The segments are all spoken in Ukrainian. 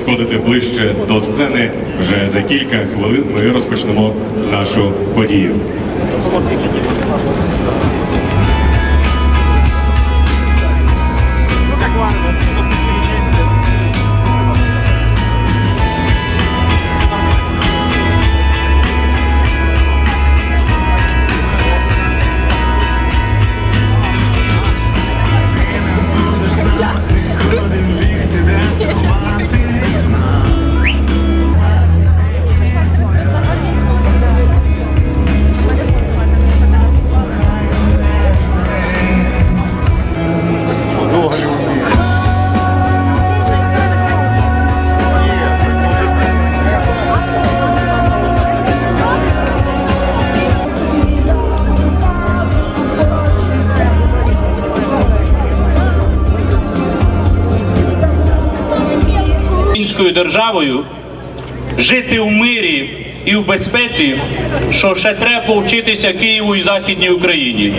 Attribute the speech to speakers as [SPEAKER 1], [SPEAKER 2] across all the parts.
[SPEAKER 1] Підходити ближче до сцени. Вже за кілька хвилин ми розпочнемо нашу подію.
[SPEAKER 2] Українською державою, жити в мирі і в безпеці, що ще треба повчитися Києву і Західній Україні.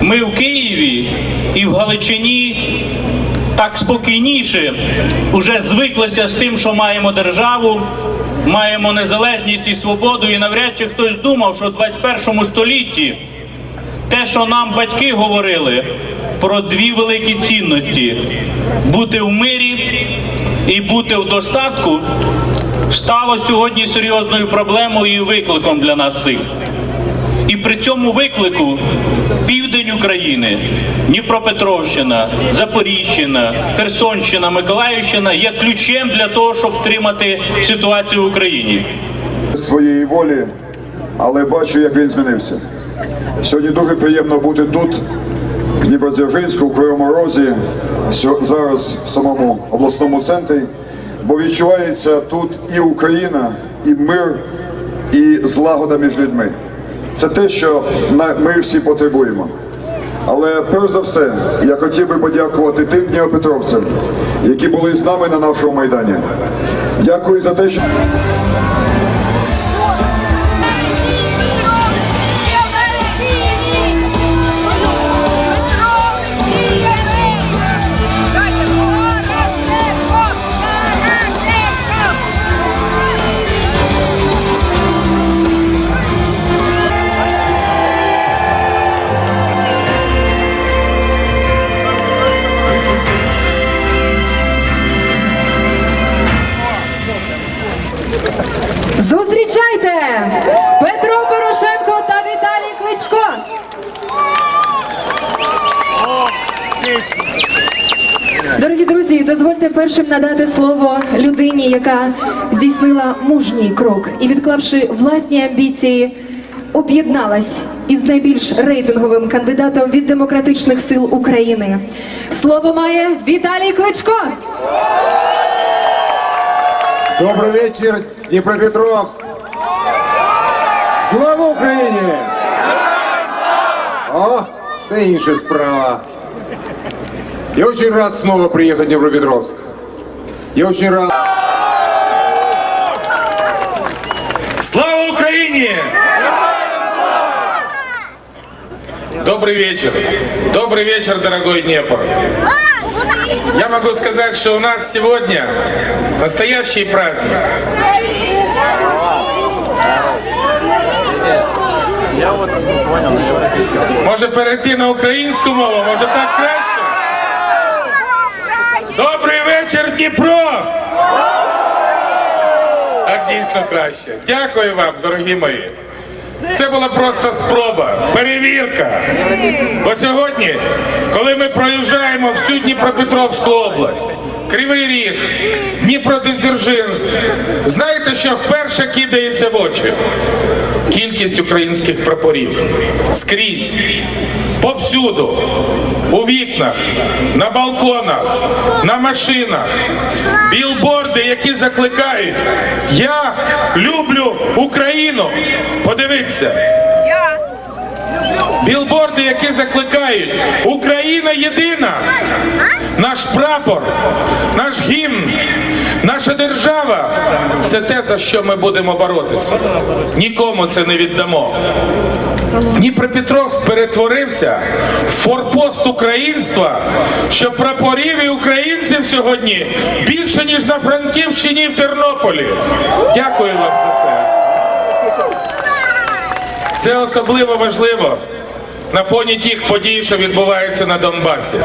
[SPEAKER 2] Ми в Києві і в Галичині так спокійніше вже звиклися з тим, що маємо державу, маємо незалежність і свободу, і навряд чи хтось думав, що в 21 столітті те, що нам батьки говорили про дві великі цінності бути в мирі і бути в достатку, стало сьогодні серйозною проблемою і викликом для нас всіх. І при цьому виклику південь України, Дніпропетровщина, Запоріжжя, Херсонщина, Миколаївщина є ключем для того, щоб втримати ситуацію в Україні.
[SPEAKER 3] своєї волі, але бачу, як він змінився. Сьогодні дуже приємно бути тут, в Дніпродзержинську, в Кривому зараз в самому обласному центрі, бо відчувається тут і Україна, і мир, і злагода між людьми. Це те, що ми всі потребуємо. Але перш за все, я хотів би подякувати тим дніпропетровцям, які були з нами на нашому майдані. Дякую за те, що.
[SPEAKER 4] Дозвольте першим надати слово людині, яка здійснила мужній крок і, відклавши власні амбіції, об'єдналась із найбільш рейтинговим кандидатом від демократичних сил України. Слово має Віталій Кличко.
[SPEAKER 5] Добрый вечер, Днепропетровск! Слава Україні! О, це інша справа. Я очень рад снова приехать в Днепропетровск. Я очень рад.
[SPEAKER 6] Слава Украине! Добрый вечер. Добрый вечер, дорогой Днепр. Я могу сказать, что у нас сегодня настоящий праздник. Може перейти на українську мову, може так краще? Дніпро! Так дійсно краще. Дякую вам, дорогі мої. Це була просто спроба, перевірка. Бо сьогодні, коли ми проїжджаємо всю Дніпропетровську область, Кривий Ріг, Дніпродзержинськ, знаєте, що вперше кидається в очі? Кількість українських прапорів скрізь, повсюду, у вікнах, на балконах, на машинах, білборди, які закликають. Я люблю Україну. Подивіться. Білборди, які закликають Україна єдина, наш прапор, наш гімн, наша держава це те, за що ми будемо боротися. Нікому це не віддамо.
[SPEAKER 2] Дніпропетровськ перетворився в форпост українства, що прапорів і українців сьогодні більше, ніж на Франківщині і в Тернополі. Дякую вам за це. Це особливо важливо на фоні тих подій, що відбуваються на Донбасі.